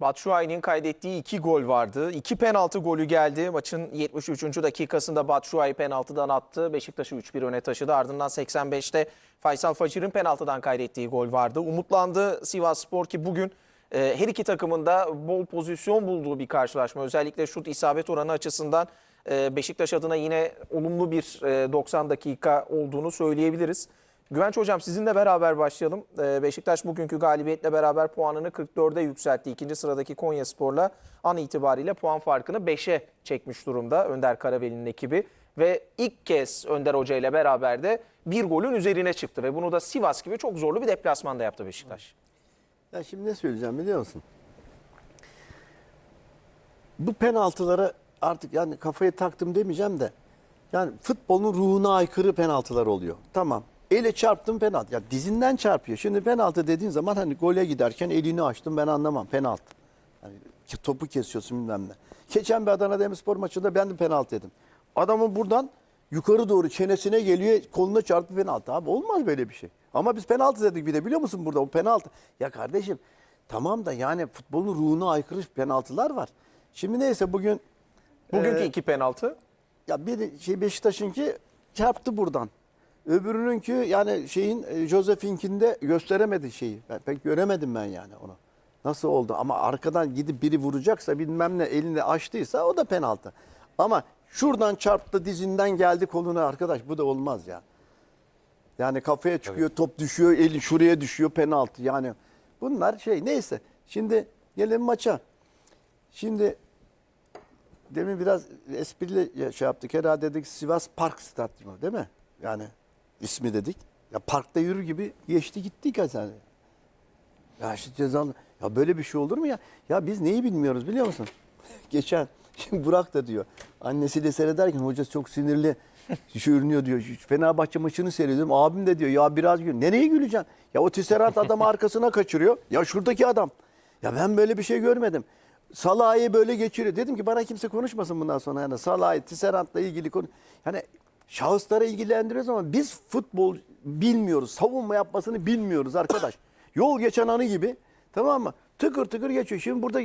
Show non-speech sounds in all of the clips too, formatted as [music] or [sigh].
Batshuayi'nin kaydettiği iki gol vardı. İki penaltı golü geldi. Maçın 73. dakikasında Batshuayi penaltıdan attı. Beşiktaş'ı 3-1 öne taşıdı. Ardından 85'te Faysal Facir'in penaltıdan kaydettiği gol vardı. Umutlandı Sivas Spor ki bugün e, her iki takımın da bol pozisyon bulduğu bir karşılaşma. Özellikle şut isabet oranı açısından e, Beşiktaş adına yine olumlu bir e, 90 dakika olduğunu söyleyebiliriz. Güvenç Hocam sizinle beraber başlayalım. Ee, Beşiktaş bugünkü galibiyetle beraber puanını 44'e yükseltti. İkinci sıradaki Konya Spor'la an itibariyle puan farkını 5'e çekmiş durumda Önder Karaveli'nin ekibi. Ve ilk kez Önder Hoca ile beraber de bir golün üzerine çıktı. Ve bunu da Sivas gibi çok zorlu bir deplasmanda yaptı Beşiktaş. Ya şimdi ne söyleyeceğim biliyor musun? Bu penaltılara artık yani kafayı taktım demeyeceğim de yani futbolun ruhuna aykırı penaltılar oluyor. Tamam. Ele çarptım penaltı. Ya dizinden çarpıyor. Şimdi penaltı dediğin zaman hani gole giderken elini açtım ben anlamam penaltı. Hani topu kesiyorsun bilmem ne. Geçen bir Adana Demirspor maçında ben de penaltı dedim. Adamın buradan yukarı doğru çenesine geliyor koluna çarptı penaltı. Abi olmaz böyle bir şey. Ama biz penaltı dedik bir de biliyor musun burada o penaltı. Ya kardeşim tamam da yani futbolun ruhuna aykırı penaltılar var. Şimdi neyse bugün Bugünkü Ee, iki penaltı ya bir şey Beşiktaş'ınki çarptı buradan. Öbürününki yani şeyin e, Joseph'inkinde gösteremedi şeyi. Ben pek göremedim ben yani onu. Nasıl oldu? Ama arkadan gidip biri vuracaksa bilmem ne elini açtıysa o da penaltı. Ama şuradan çarptı dizinden geldi koluna arkadaş bu da olmaz ya. Yani kafaya çıkıyor top düşüyor eli şuraya düşüyor penaltı yani. Bunlar şey neyse. Şimdi gelelim maça. Şimdi demin biraz esprili şey yaptık. Herhalde dedik Sivas Park Stadyumu değil mi? Yani ismi dedik. Ya parkta yürür gibi geçti gitti yani. Ya işte cezalı. Ya böyle bir şey olur mu ya? Ya biz neyi bilmiyoruz biliyor musun? [laughs] Geçen şimdi Burak da diyor. Annesiyle seyrederken hoca çok sinirli görünüyor diyor. Şu Fenerbahçe maçını seyrediyorum. Abim de diyor ya biraz gül. Nereye güleceksin? Ya o Tisserand adamı arkasına kaçırıyor. Ya şuradaki adam. Ya ben böyle bir şey görmedim. Salah'ı böyle geçiriyor. Dedim ki bana kimse konuşmasın bundan sonra. Yani Salah'ı, Tisserand'la ilgili konu. Yani şahıslara ilgilendiriyoruz ama biz futbol bilmiyoruz. Savunma yapmasını bilmiyoruz arkadaş. [coughs] Yol geçen anı gibi. Tamam mı? Tıkır tıkır geçiyor. Şimdi burada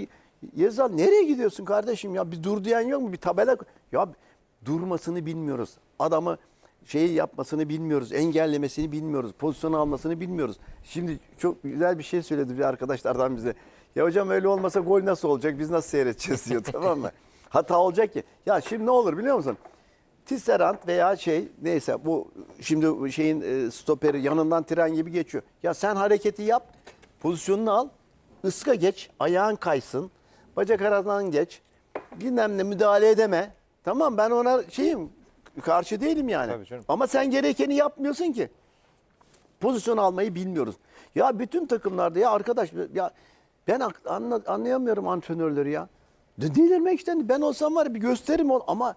Yezal nereye gidiyorsun kardeşim ya? Bir dur diyen yok mu? Bir tabela ya durmasını bilmiyoruz. Adamı şeyi yapmasını bilmiyoruz. Engellemesini bilmiyoruz. Pozisyon almasını bilmiyoruz. Şimdi çok güzel bir şey söyledi bir arkadaşlardan bize. Ya hocam öyle olmasa gol nasıl olacak? Biz nasıl seyredeceğiz diyor tamam mı? [laughs] Hata olacak ki. Ya şimdi ne olur biliyor musun? Tisserand veya şey neyse bu şimdi şeyin e, stoperi yanından tren gibi geçiyor. Ya sen hareketi yap, pozisyonunu al, ıska geç, ayağın kaysın, bacak aradan geç, bilmem ne müdahale edeme. Tamam ben ona şeyim karşı değilim yani. Tabii canım. Ama sen gerekeni yapmıyorsun ki. Pozisyon almayı bilmiyoruz. Ya bütün takımlarda ya arkadaş ya ben anla- anlayamıyorum antrenörleri ya. De- Delirmek işte ben olsam var ya bir gösteririm ama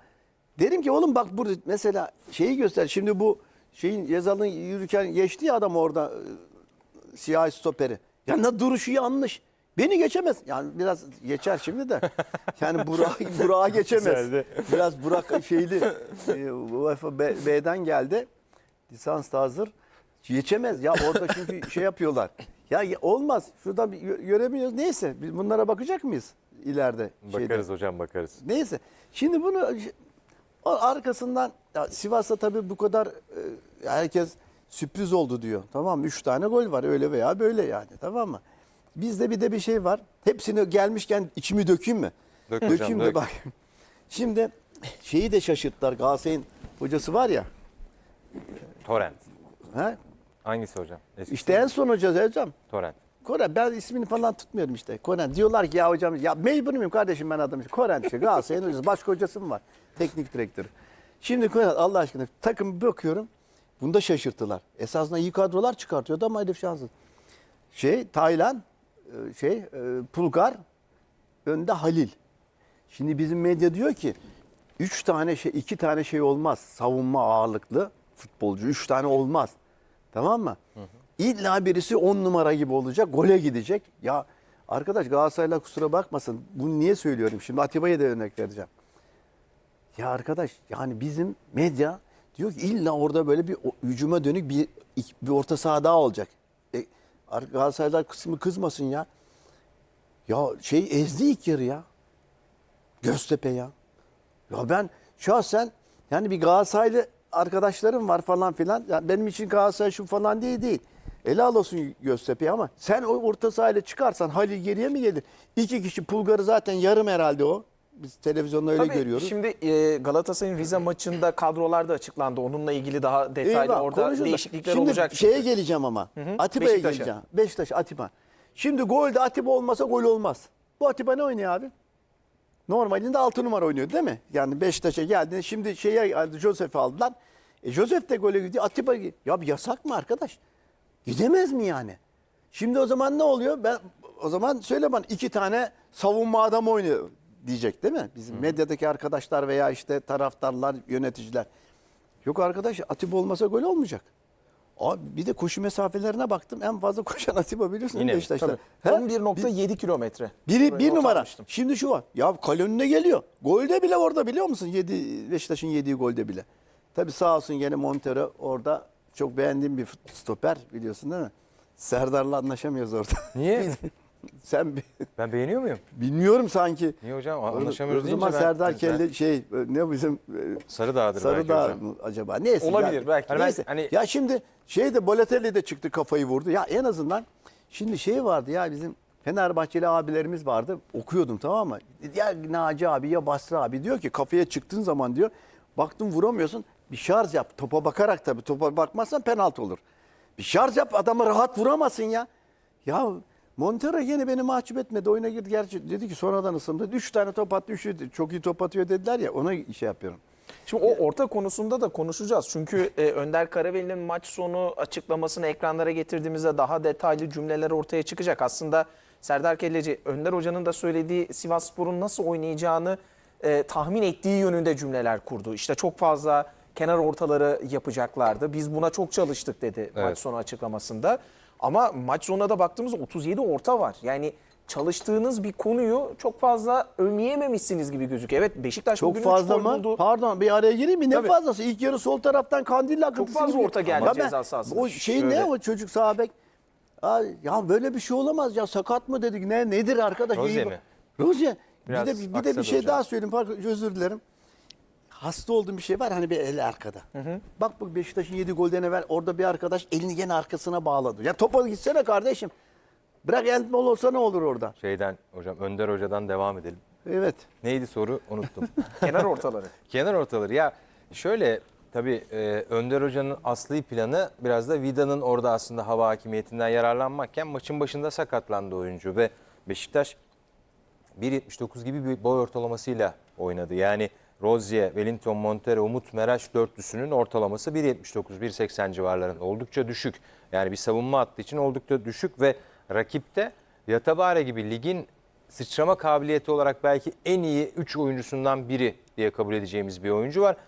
derim ki oğlum bak burada mesela şeyi göster. Şimdi bu şeyin Yazal'ın yürürken geçti ya adam orada e, siyah stoperi. Ya ne duruşu yanlış. Beni geçemez. Yani biraz geçer şimdi de. Yani Burak [laughs] Burak'a geçemez. Güzeldi. Biraz Burak şeyli e, UEFA B- B'den geldi. Lisans da hazır. Geçemez ya orada çünkü [laughs] şey yapıyorlar. Ya olmaz. Şuradan bir gö- göremiyoruz. Neyse biz bunlara bakacak mıyız ileride? şeyde? Bakarız hocam bakarız. Neyse. Şimdi bunu arkasından ya Sivas'ta tabii bu kadar e, herkes sürpriz oldu diyor. Tamam mı? Üç tane gol var öyle veya böyle yani. Tamam mı? Bizde bir de bir şey var. Hepsini gelmişken içimi dökeyim mi? Dök hocam, dökeyim de bak. Şimdi şeyi de şaşırttılar. Galatasaray'ın hocası var ya. Torrent. He? Hangisi hocam? Eskisi İşte en son hoca hocam. Torrent. Koren ben ismini falan tutmuyorum işte. Koren diyorlar ki ya hocam ya mecbur muyum kardeşim ben adamım. Koren işte Galatasaray'ın hocası. Başka hocası mı var? Teknik direktörü. Şimdi Koren Allah aşkına takım bakıyorum. Bunda şaşırttılar. Esasında iyi kadrolar çıkartıyordu ama Elif şanssız. Şey Taylan, e, şey e, Pulgar, önde Halil. Şimdi bizim medya diyor ki üç tane şey, iki tane şey olmaz. Savunma ağırlıklı futbolcu. Üç tane olmaz. Tamam mı? İlla birisi on numara gibi olacak. Gole gidecek. Ya arkadaş Galatasaraylar kusura bakmasın. Bunu niye söylüyorum? Şimdi Atiba'ya da örnek vereceğim. Ya arkadaş yani bizim medya diyor ki illa orada böyle bir hücuma dönük bir, bir orta saha daha olacak. E, Galatasaray kısmı kızmasın ya. Ya şey ezdi ilk yarı ya. Göztepe ya. Ya ben şahsen yani bir Galatasaraylı arkadaşlarım var falan filan. Ya benim için Galatasaray şu falan değil değil. Helal olsun Göztepe'ye ama sen o orta sahayla çıkarsan Halil geriye mi gelir? İki kişi Pulgar'ı zaten yarım herhalde o. Biz televizyonda öyle Tabii görüyoruz. Şimdi e, Galatasaray'ın Rize maçında kadrolar da açıklandı. Onunla ilgili daha detaylı Eyvah, orada konuşuruz değişiklikler Şimdi olacak. şeye çünkü. geleceğim ama. Atiba'ya geleceğim. Beşiktaş Atiba. Şimdi golde Atiba olmasa gol olmaz. Bu Atiba ne oynuyor abi? Normalinde 6 numara oynuyor değil mi? Yani Beşiktaş'a geldi. Şimdi şeye Josef'i aldılar. E Josef de gole gidiyor. Atiba ya bir yasak mı arkadaş? Gidemez mi yani? Şimdi o zaman ne oluyor? Ben o zaman söyle bana iki tane savunma adamı oynuyor diyecek değil mi? Bizim medyadaki arkadaşlar veya işte taraftarlar, yöneticiler. Yok arkadaş Atiba olmasa gol olmayacak. Abi bir de koşu mesafelerine baktım. En fazla [laughs] koşan Atiba biliyorsun Yine? Beşiktaş'ta. He? 11.7 kilometre. Biri bir not numara. almıştım. Şimdi şu var. Ya kale önüne geliyor. Golde bile orada biliyor musun? Yedi, Beşiktaş'ın yediği golde bile. Tabii sağ olsun gene Montero orada çok beğendiğim bir stoper biliyorsun değil mi? Serdar'la anlaşamıyoruz orada. Niye? [laughs] Sen bi- [laughs] Ben beğeniyor muyum? bilmiyorum sanki. Niye hocam? O Anlaşamıyoruz zaman deyince ben- Serdar Kelle şey ne bizim e, Sarıdağ'dır Sarı belki Dağ hocam. mı acaba? Neyse. Olabilir, belki. Hani ben- Neyse. hani- Ya şimdi şey de Bolatelli de çıktı kafayı vurdu. Ya en azından şimdi şey vardı ya bizim Fenerbahçeli abilerimiz vardı. Okuyordum tamam mı? Ya Naci abi ya Basri abi diyor ki kafaya çıktığın zaman diyor baktın vuramıyorsun bir şarj yap. Topa bakarak tabii topa bakmazsan penaltı olur. Bir şarj yap adamı rahat vuramazsın ya. Ya Montero yine beni mahcup etmedi. Oyuna girdi gerçi dedi ki sonradan ısındı. Üç tane top attı. Üçü çok iyi top atıyor dediler ya ona şey yapıyorum. Şimdi o orta konusunda da konuşacağız. Çünkü e, Önder Karaveli'nin maç sonu açıklamasını ekranlara getirdiğimizde daha detaylı cümleler ortaya çıkacak. Aslında Serdar Kelleci, Önder Hoca'nın da söylediği Sivasspor'un nasıl oynayacağını e, tahmin ettiği yönünde cümleler kurdu. İşte çok fazla kenar ortaları yapacaklardı. Biz buna çok çalıştık dedi maç Evet. sonu açıklamasında. Ama maç sonuna da baktığımızda 37 orta var. Yani çalıştığınız bir konuyu çok fazla önleyememişsiniz gibi gözüküyor. Evet Beşiktaş Çok bugün fazla mı? buldu. Pardon bir araya gireyim mi? Ne Tabii. fazlası? İlk yarı sol taraftan kandil akıntısı fazla gibi. orta geldi ceza sahasına. O şey Şöyle. ne o çocuk sağ bek? Ay, Ya böyle bir şey olamaz ya sakat mı dedik. Ne nedir arkadaş? Rozier İyi- mi? Bir Biraz de bir de bir şey hocam. daha söyleyeyim. Pardon, özür dilerim. Hasta olduğum bir şey var hani bir eli arkada. Bak bu Beşiktaş'ın 7 golden evvel orada bir arkadaş elini gene arkasına bağladı. Ya topa gitsene kardeşim. Bırak el bol olsa ne olur orada? Şeyden hocam Önder Hoca'dan devam edelim. Evet. Neydi soru? Unuttum. [laughs] Kenar ortaları. Kenar ortaları. Ya şöyle tabii e, Önder Hoca'nın asli planı biraz da Vida'nın orada aslında hava hakimiyetinden yararlanmakken maçın başında sakatlandı oyuncu ve Beşiktaş 1.79 gibi bir boy ortalamasıyla oynadı. Yani Rozier, Wellington, Montero, Umut Meraş dörtlüsünün ortalaması 1.79-1.80 civarlarında. Oldukça düşük. Yani bir savunma hattı için oldukça düşük ve rakipte Yatabare gibi ligin sıçrama kabiliyeti olarak belki en iyi 3 oyuncusundan biri diye kabul edeceğimiz bir oyuncu var.